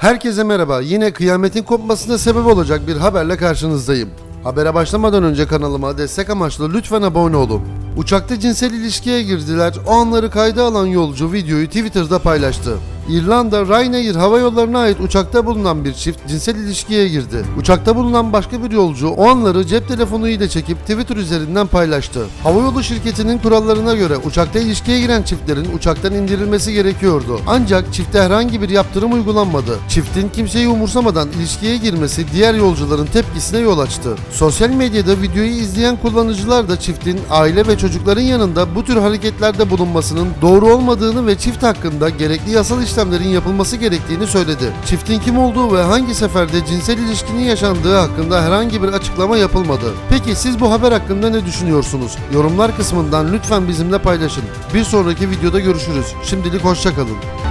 Herkese merhaba. Yine kıyametin kopmasına sebep olacak bir haberle karşınızdayım. Habere başlamadan önce kanalıma destek amaçlı lütfen abone olun. Uçakta cinsel ilişkiye girdiler. O anları kayda alan yolcu videoyu Twitter'da paylaştı. İrlanda Ryanair hava yollarına ait uçakta bulunan bir çift cinsel ilişkiye girdi. Uçakta bulunan başka bir yolcu o anları cep telefonu ile çekip Twitter üzerinden paylaştı. Havayolu şirketinin kurallarına göre uçakta ilişkiye giren çiftlerin uçaktan indirilmesi gerekiyordu. Ancak çifte herhangi bir yaptırım uygulanmadı. Çiftin kimseyi umursamadan ilişkiye girmesi diğer yolcuların tepkisine yol açtı. Sosyal medyada videoyu izleyen kullanıcılar da çiftin aile ve çocukların yanında bu tür hareketlerde bulunmasının doğru olmadığını ve çift hakkında gerekli yasal işlemlerin yapılması gerektiğini söyledi. Çiftin kim olduğu ve hangi seferde cinsel ilişkinin yaşandığı hakkında herhangi bir açıklama yapılmadı. Peki siz bu haber hakkında ne düşünüyorsunuz? Yorumlar kısmından lütfen bizimle paylaşın. Bir sonraki videoda görüşürüz. Şimdilik hoşçakalın.